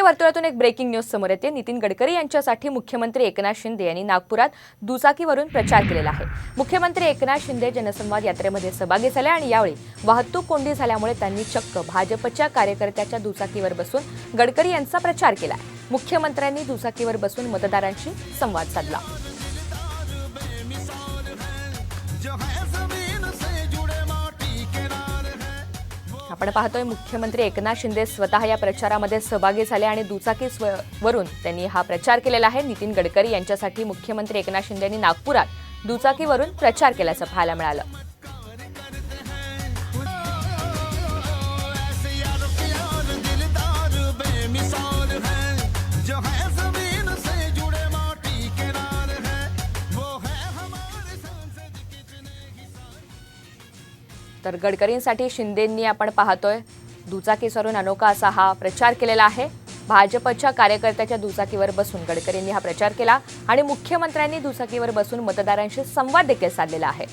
राजकीय वर्तुळातून एक breaking news समोर येते नितीन गडकरी यांच्यासाठी मुख्यमंत्री एकनाथ शिंदे यांनी नागपुरात दुचाकीवरून प्रचार केलेला आहे मुख्यमंत्री एकनाथ शिंदे जनसंवाद यात्रेमध्ये सहभागी झाले आणि यावेळी वाहतूक कोंडी झाल्यामुळे त्यांनी चक्क भाजपच्या कार्यकर्त्याच्या दुचाकीवर बसून गडकरी यांचा प्रचार केला मुख्यमंत्र्यांनी दुचाकीवर बसून मतदारांशी संवाद साधला आपण पाहतोय मुख्यमंत्री एकनाथ शिंदे स्वतः या प्रचारामध्ये सहभागी झाले आणि दुचाकी स्व- वरून त्यांनी हा प्रचार केलेला आहे. नितीन गडकरी यांच्यासाठी मुख्यमंत्री एकनाथ शिंदे यांनी नागपुरात दुचाकीवरून प्रचार केल्याचं पाहायला मिळालं. जो है तर गडकरींसाठी शिंदेंनी आपण पाहतोय दुचाकीसरून अनोखा असा हा प्रचार केलेला आहे. भाजपच्या कार्यकर्त्याच्या दुचाकीवर बसून गडकरींनी हा प्रचार केला आणि मुख्यमंत्र्यांनी दुचाकीवर बसून मतदारांशी संवाद देखील साधलेला आहे.